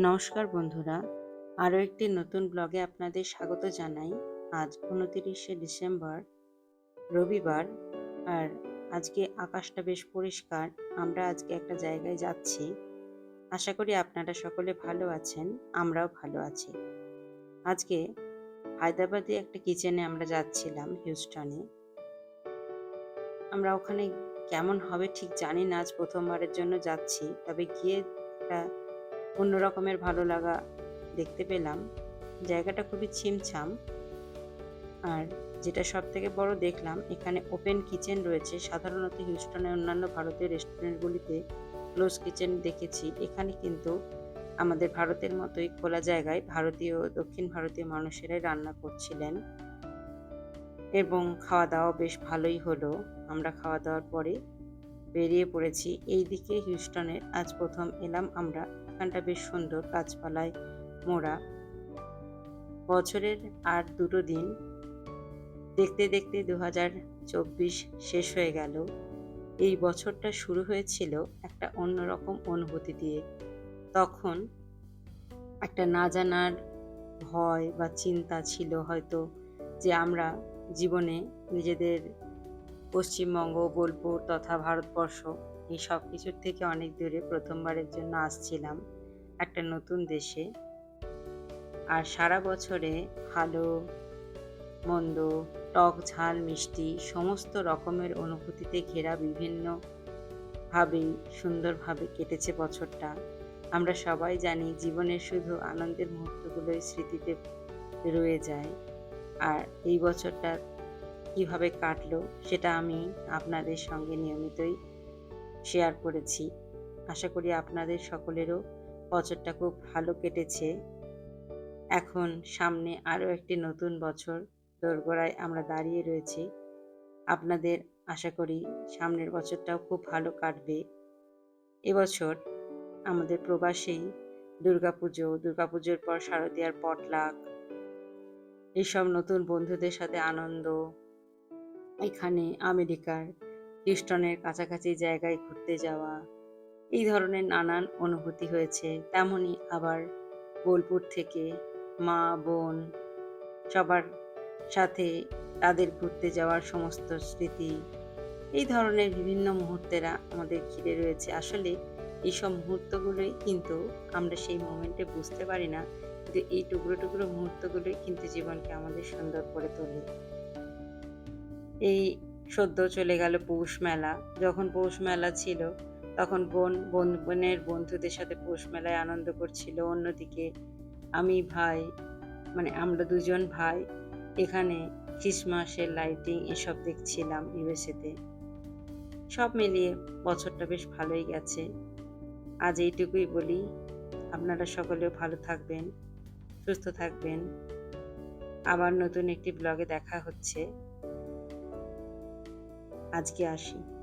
নমস্কার বন্ধুরা। আরও একটি নতুন ব্লগে আপনাদের স্বাগত জানাই। আজ উনতিরিশে ডিসেম্বর, রবিবার, আর আজকে আকাশটা বেশ পরিষ্কার। আমরা আজকে একটা জায়গায় যাচ্ছি। আশা করি আপনারা সকলে ভালো আছেন, আমরাও ভালো আছি। আজকে হায়দ্রাবাদে একটা কিচেনে আমরা যাচ্ছিলাম, হিউস্টনে। আমরা ওখানে কেমন হবে ঠিক জানি না, আজ প্রথমবারের জন্য যাচ্ছি। তবে গিয়ে একটা অন্য রকমের ভালো লাগা দেখতে পেলাম। জায়গাটা খুবই ছিমছাম। আর যেটা সব থেকে বড় দেখলাম, এখানে ওপেন কিচেন রয়েছে। সাধারণত হিউস্টনের অন্যান্য ভারতীয় রেস্টুরেন্টগুলিতে ক্লোজ কিচেন দেখেছি। এখানে কিন্তু আমাদের ভারতের মতোই খোলা জায়গায় ভারতীয়, দক্ষিণ ভারতীয় মানুষেরাই রান্না করছিলেন। এবং খাওয়া দাওয়া বেশ ভালোই হলো। আমরা খাওয়া দাওয়ার পরে বেরিয়ে পড়েছি। এই দিকে হিউস্টনের আজ প্রথম এলাম আমরা। এখানটা বেশ সুন্দর গাছপালায় মোড়া। বছরের আর দুটো দিন। দেখতে দেখতে দু হাজার চব্বিশ শেষ হয়ে গেল। এই বছরটা শুরু হয়েছিল একটা অন্যরকম অনুভূতি দিয়ে। তখন একটা না জানার ভয় বা চিন্তা ছিল হয়তো যে আমরা জীবনে নিজেদের পশ্চিমবঙ্গ, বোলপুর তথা ভারতবর্ষ, এই সব কিছুর থেকে অনেক দূরে প্রথমবারের জন্য আসছিলাম একটা নতুন দেশে। আর সারা বছরে ভালো মন্দ, টক ঝাল, মিষ্টি সমস্ত রকমের অনুভূতিতে ঘেরা বিভিন্ন ভাবেই সুন্দরভাবে কেটেছে বছরটা। আমরা সবাই জানি জীবনের শুধু আনন্দের মুহূর্তগুলোই স্মৃতিতে রয়ে যায়। আর এই বছরটা কীভাবে কাটলো সেটা আমি আপনাদের সঙ্গে নিয়মিতই শেয়ার করেছি। আশা করি আপনাদের সকলেরও বছরটা খুব ভালো কেটেছে। এখন সামনে আরও একটি নতুন বছর দোরগোড়ায় আমরা দাঁড়িয়ে রয়েছি। আপনাদের আশা করি সামনের বছরটাও খুব ভালো কাটবে। এবছর আমাদের প্রবাসেই দুর্গাপুজো, দুর্গাপুজোর পর শারদীয়ার পটলাক এইসব নতুন বন্ধুদের সাথে আনন্দ এখানে আমেরিকার হিউস্টনের কাছাকাছি জায়গায় ঘুরতে যাওয়া। এই ধরনের নানান অনুভূতি হয়েছে। তেমনই আবার বোলপুর থেকে মা, বোন সবার সাথে তাদের ঘুরতে যাওয়ার সমস্ত স্মৃতি। এই ধরনের বিভিন্ন মুহূর্তেরা আমাদের ঘিরে রয়েছে। আসলে এইসব মুহূর্তগুলোই কিন্তু আমরা সেই মোমেন্টে বুঝতে পারি না কিন্তু এই টুকরো টুকরো মুহূর্তগুলোই কিন্তু জীবনকে আমাদের সুন্দর করে তোলে। এই সদ্য চলে গেল পৌষ মেলা। যখন পৌষ মেলা ছিল, তখন বোন বোন, বোনের বন্ধুদের সাথে পৌষ মেলায় আনন্দ করছিল। অন্যদিকে আমি ভাই মানে আমরা দুজন ভাই, এখানে ক্রিসমাসের লাইটিং এসব দেখছিলাম ইউএসএতে। সব মিলিয়ে বছরটা বেশ ভালোই গেছে। আজ এইটুকুই বলি। আপনারা সকলেও ভালো থাকবেন, সুস্থ থাকবেন। আবার নতুন একটি ব্লগে দেখা হচ্ছে। আজকে আসি।